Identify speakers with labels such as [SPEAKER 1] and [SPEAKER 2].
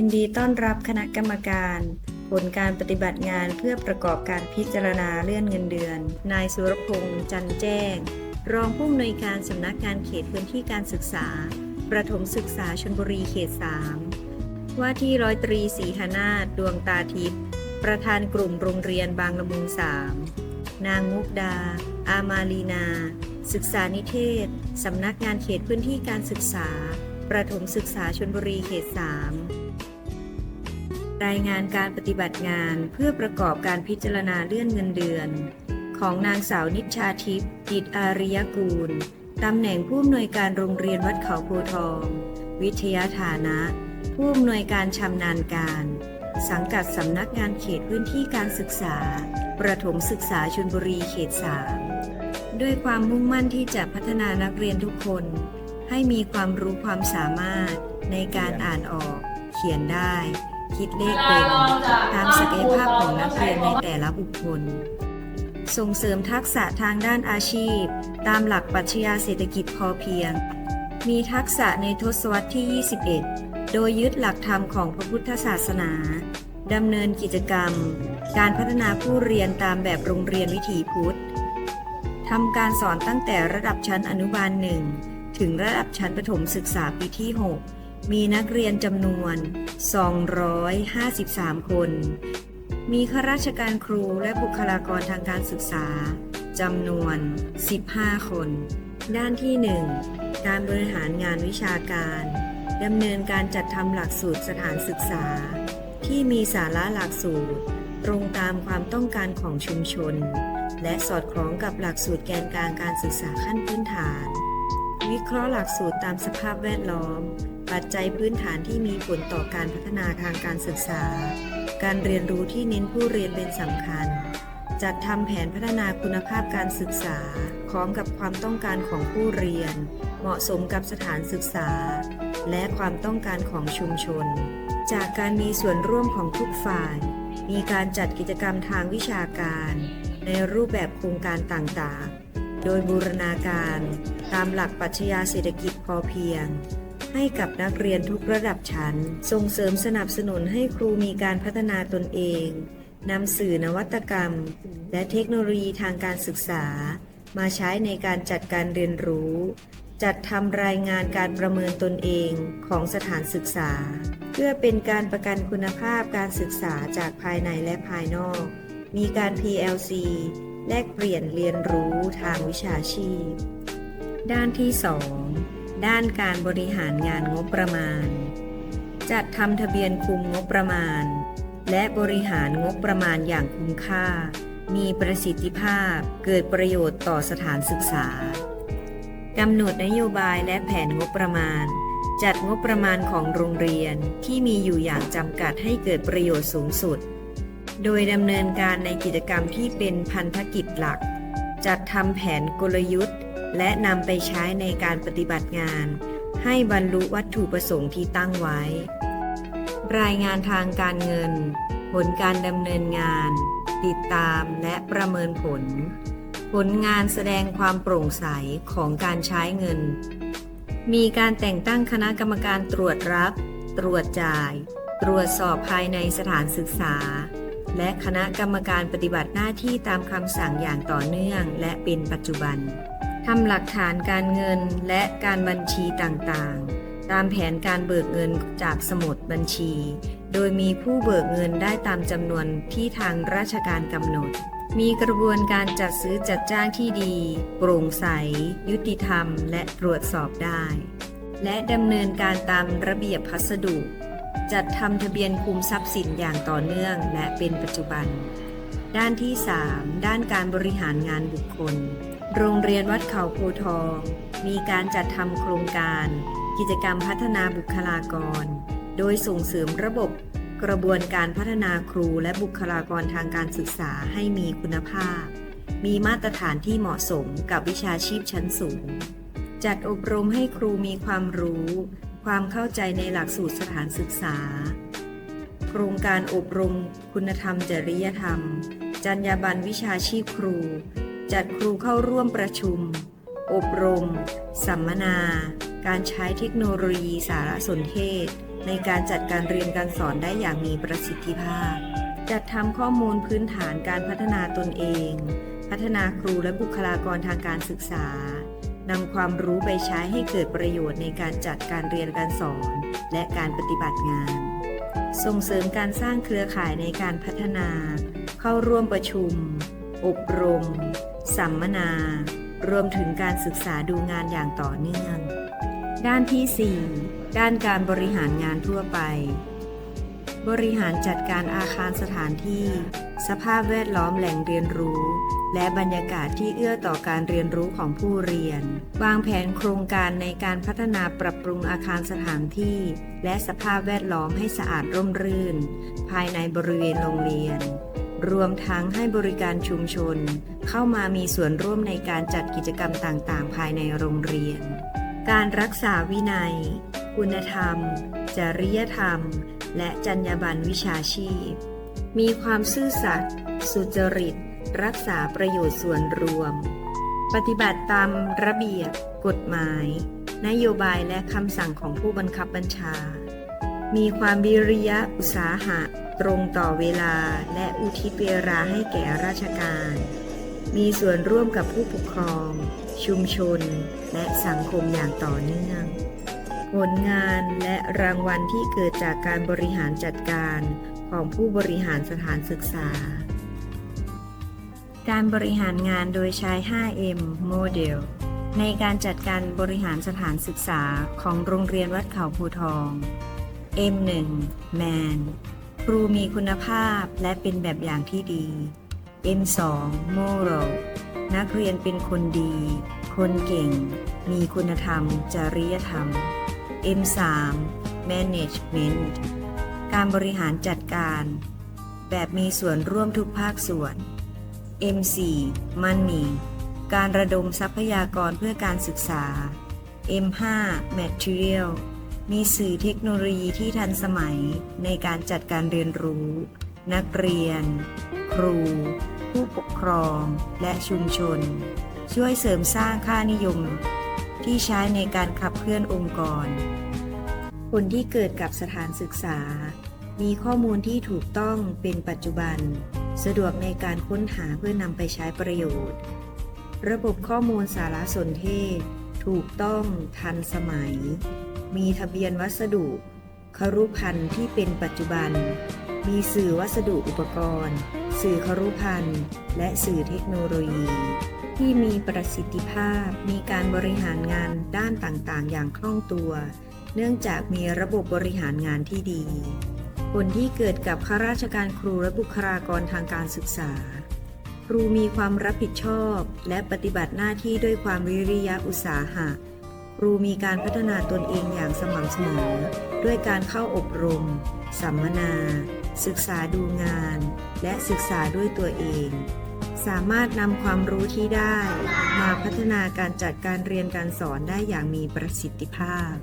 [SPEAKER 1] ยินดีต้อนรับคณะกรรมการ ผลการปฏิบัติงานเพื่อประกอบการพิจารณาเลื่อนเงินเดือน นายสุรพงษ์จันแจ้ง รองผู้อำนวยการสำนักงานเขตพื้นที่การศึกษา ประถมศึกษาชนบุรีเขต 3 ว่าที่ร้อยตรีศรีหนาถดวงตาทิพย์ประธานกลุ่มโรงเรียนบางละมุงสามนางมุกดา อามาลีนา ศึกษานิเทศ สำนักงานเขตพื้นที่การศึกษา ประถมศึกษาชนบุรีเขต 3 รายงานการปฏิบัติงานเพื่อประกอบการพิจารณาเลื่อนเงินเดือน ของนางสาวนิชชาทิพย์กิจอาริยกูล ตำแหน่งผู้อำนวยการโรงเรียนวัดเขาโพทอง วิทยาฐานะ ผู้อำนวยการชำนาญการ สังกัดสำนักงานเขตพื้นที่การศึกษา ประถมศึกษาชลบุรีเขต 3 ด้วยความมุ่งมั่นที่จะพัฒนานักเรียนทุกคน ให้มีความรู้ความสามารถในการอ่านออก เขียนได้ คิดเลขเป็นตามศักยภาพของนักเรียนในแต่ละบุคคล ส่งเสริมทักษะทางด้านอาชีพ ตามหลักปรัชญาเศรษฐกิจพอเพียง มีทักษะในทศวรรษที่ 21 โดยยึดหลักธรรมของพระพุทธศาสนาดำเนินกิจกรรม การพัฒนาผู้เรียนตามแบบโรงเรียนวิถีพุทธทำการสอนตั้งแต่ระดับชั้นอนุบาลหนึ่ง ถึงระดับชั้นประถมศึกษาปีที่ 6 มีนักเรียนจำนวน 253 คน มีข้าราชการครูและบุคลากรทางการศึกษาจำนวน 15 คน ด้านที่ 1 การบริหารงานวิชาการดำเนินการจัดทำหลักสูตรสถานศึกษา ที่มีสาระหลักสูตร ตรงตามความต้องการของชุมชน และสอดคล้องกับหลักสูตรแกนกลางการศึกษาขั้นพื้นฐาน วิเคราะห์หลักสูตรตามสภาพแวดล้อม ปัจจัยพื้นฐานที่มีผลต่อการพัฒนาทางการศึกษา การเรียนรู้ที่เน้นผู้เรียนเป็นสำคัญ จัดทำแผนพัฒนาคุณภาพการศึกษาพร้อมกับความต้องการของผู้เรียน เหมาะสมกับสถานศึกษา และความต้องการของชุมชน จากการมีส่วนร่วมของทุกฝ่าย มีการจัดกิจกรรมทางวิชาการ ในรูปแบบโครงการต่างๆ โดยบูรณาการตามหลักปรัชญาเศรษฐกิจพอเพียง ให้กับนักเรียนทุกระดับชั้น ส่งเสริมสนับสนุนให้ครูมีการพัฒนาตนเองนำสื่อนวัตกรรม และเทคโนโลยีทางการศึกษา มาใช้ในการจัดการเรียนรู้ จัดทำรายงานการประเมินตนเองของสถานศึกษา เพื่อเป็นการประกันคุณภาพการศึกษาจากภายในและภายนอก มีการ PLC แลกเปลี่ยนเรียนรู้ทางวิชาชีพ ด้านที่ 2 ด้านการบริหารงานงบประมาณ จัดทำทะเบียนคุมงบประมาณ และบริหารงบประมาณอย่างคุ้มค่า มีประสิทธิภาพเกิดประโยชน์ต่อสถานศึกษากำหนดนโยบายและแผนงบประมาณ จัดงบประมาณของโรงเรียนที่มีอยู่อย่างจำกัดให้เกิดประโยชน์สูงสุด โดยดำเนินการในกิจกรรมที่เป็นพันธกิจหลัก จัดทำแผนกลยุทธ์ และนำไปใช้ในการปฏิบัติงาน ให้บรรลุวัตถุประสงค์ที่ตั้งไว้ รายงานทางการเงิน ผลการดำเนินงาน ติดตามและประเมินผล ผลงานแสดงความโปร่งใสของการใช้เงิน มีการแต่งตั้งคณะกรรมการตรวจรับ ตรวจจ่ายตรวจสอบภายในสถานศึกษา และคณะกรรมการปฏิบัติหน้าที่ตามคำสั่งอย่างต่อเนื่อง และเป็นปัจจุบันทำหลักฐานการเงินและการบัญชีต่างๆ ตามแผนการเบิกเงินจากสมุดบัญชี โดยมีผู้เบิกเงินได้ตามจำนวนที่ทางราชการกำหนด มีกระบวนการจัดซื้อจัดจ้างที่ดี โปร่งใส ยุติธรรม และตรวจสอบได้ และดำเนินการตามระเบียบพัสดุ จัดทำทะเบียนคุมทรัพย์สินอย่างต่อเนื่องและเป็นปัจจุบัน ด้านที่ 3 ด้านการบริหารงานบุคคล โรงเรียนวัดเขาโพทอง มีการจัดทำโครงการ กิจกรรมพัฒนาบุคลากร โดยส่งเสริมระบบกระบวนการพัฒนาครูและบุคลากรทางการศึกษาให้มีคุณภาพ มีมาตรฐานที่เหมาะสมกับวิชาชีพชั้นสูง จัดอบรมให้ครูมีความรู้ ความเข้าใจในหลักสูตรสถานศึกษา โครงการอบรมคุณธรรมจริยธรรม จรรยาบรรณวิชาชีพครู จัดครูเข้าร่วมประชุม อบรม สัมมนา การใช้เทคโนโลยีสารสนเทศ ในการจัดการเรียนการสอนได้อย่างมีประสิทธิภาพ จัดทำข้อมูลพื้นฐานการพัฒนาตนเอง พัฒนาครูและบุคลากรทางการศึกษา นำความรู้ไปใช้ให้เกิดประโยชน์ในการจัดการเรียนการสอน และการปฏิบัติงาน ส่งเสริมการสร้างเครือข่ายในการพัฒนา เข้าร่วมประชุม อบรม สัมมนา รวมถึงการศึกษาดูงานอย่างต่อเนื่อง ด้านที่ 4 ด้านการบริหารงานทั่วไป บริหารจัดการอาคารสถานที่ สภาพแวดล้อมแหล่งเรียนรู้ และบรรยากาศที่เอื้อต่อการเรียนรู้ของผู้เรียน วางแผนโครงการในการพัฒนาปรับปรุงอาคารสถานที่ และสภาพแวดล้อมให้สะอาดร่มรื่น ภายในบริเวณโรงเรียน รวมทั้งให้บริการชุมชน เข้ามามีส่วนร่วมในการจัดกิจกรรมต่างๆ ภายในโรงเรียน การรักษาวินัย คุณธรรม จริยธรรม และจรรยาบรรณวิชาชีพ มีความซื่อสัตย์สุจริต รักษาประโยชน์ส่วนรวม ปฏิบัติตามระเบียบ กฎหมาย นโยบายและคำสั่งของผู้บังคับบัญชา มีความวิริยะอุตสาหะ ตรงต่อเวลาและอุทิศเวลาให้แก่ราชการ มีส่วนร่วมกับผู้ปกครอง ชุมชน และสังคมอย่างต่อเนื่องผลงานและรางวัลที่เกิดจากการบริหารจัดการของผู้บริหารสถานศึกษา การบริหารงานโดยใช้ 5M โมเดล ในการจัดการบริหารสถานศึกษาของโรงเรียนวัดเขาภูทอง M1 Man ครูมีคุณภาพและเป็นแบบอย่างที่ดี M2 Moral นักเรียนเป็นคนดี คนเก่ง มีคุณธรรม จริยธรรม M3 Management การบริหารจัดการ แบบมีส่วนร่วมทุกภาคส่วน M4 Money การระดมทรัพยากรเพื่อการศึกษา M5 Material มีสื่อเทคโนโลยีที่ทันสมัยในการจัดการเรียนรู้ นักเรียน ครู ผู้ปกครอง และชุมชน ช่วยเสริมสร้างค่านิยม ที่ใช้ในการขับเคลื่อนองค์กรผลที่เกิดกับสถานศึกษา มีข้อมูลที่ถูกต้องเป็นปัจจุบัน สะดวกในการค้นหาเพื่อนำไปใช้ประโยชน์ ระบบข้อมูลสารสนเทศ ถูกต้องทันสมัย มีทะเบียนวัสดุ ครุพันธ์ที่เป็นปัจจุบัน มีสื่อวัสดุอุปกรณ์ สื่อครุพันธ์และสื่อเทคโนโลยี ที่มีประสิทธิภาพ มีการบริหารงานด้านต่างๆ อย่างคล่องตัว เนื่องจากมีระบบบริหารงานที่ดี ผลที่เกิดกับข้าราชการครูและบุคลากรทางการศึกษา ครูมีความรับผิดชอบ และปฏิบัติหน้าที่ด้วยความวิริยะอุตสาหะ ครูมีการพัฒนาตนเองอย่างสม่ำเสมอ ด้วยการเข้าอบรม สัมมนา ศึกษาดูงาน และศึกษาด้วยตัวเอง สามารถนำความรู้ที่ได้ มาพัฒนาการจัดการเรียนการสอนได้อย่างมีประสิทธิภาพ